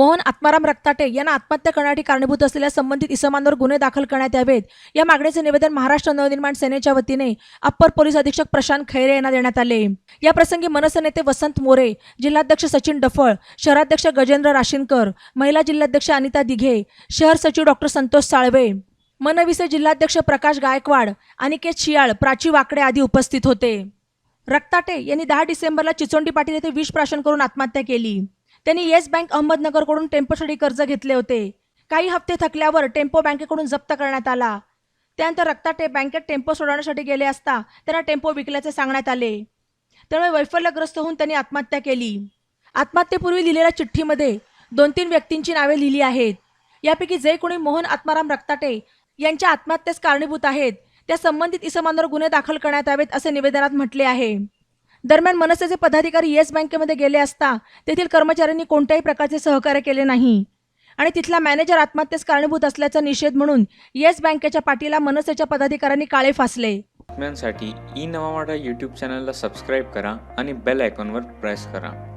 मोहन आत्माराम रक्ताटे यांना आत्महत्या करण्यासाठी कारणीभूत असलेल्या संबंधित इसमांवर गुन्हे दाखल करण्यात यावेत. या मागणीचे निवेदन महाराष्ट्र नवनिर्माण सेनेच्या वतीने अप्पर पोलीस अधीक्षक प्रशांत खैरे यांना देण्यात आले. या प्रसंगी मनसे नेते वसंत मोरे जिल्हाध्यक्ष सचिन डफळ शहराध्यक्ष गजेंद्र राशीनकर महिला जिल्हाध्यक्ष अनिता दिघे शहर सचिव डॉक्टर संतोष साळवे मनविसे जिल्हाध्यक्ष प्रकाश गायकवाड अनिकेत शियाळ प्राची वाकडे आदी उपस्थित होते. रक्ताटे यांनी दहा डिसेंबरला चिचोंडी पाटील येथे विष प्राशन करून आत्महत्या केली. त्यांनी येस बँक अहमदनगरकडून टेम्पोसाठी कर्ज घेतले होते. काही हप्ते थकल्यावर टेम्पो बँकेकडून जप्त करण्यात आला. त्यानंतर रक्ताटे बँकेत टेम्पो सोडवण्यासाठी गेले असता त्यांना टेम्पो विकल्याचे सांगण्यात आले. त्यामुळे वैफल्यग्रस्त होऊन त्यांनी आत्महत्या केली. आत्महत्येपूर्वी लिहिलेल्या चिठ्ठीमध्ये दोन तीन व्यक्तींची नावे लिहिली आहेत. यापैकी जे कोणी मोहन आत्माराम रक्ताटे यांच्या आत्महत्येस कारणीभूत आहेत त्या संबंधित इसमांवर गुन्हे दाखल करण्यात यावेत असे निवेदनात म्हटले आहे. दरम्यान मनसेचे पदाधिकारी येस बँकेमध्ये गेले असता तेथील कर्मचाऱ्यांनी कोणत्याही प्रकारचे सहकार्य केले नाही. आणि तिथला मॅनेजर आत्महत्येस कारणीभूत असल्याचा निषेध म्हणून येस बँकेच्या पाठीला मनसेच्या पदाधिकाऱ्यांनी काळे फासले. बातम्यांसाठी ई नवा यूट्यूब चॅनलला सबस्क्राईब करा आणि बेल आयकॉनवर प्रेस करा.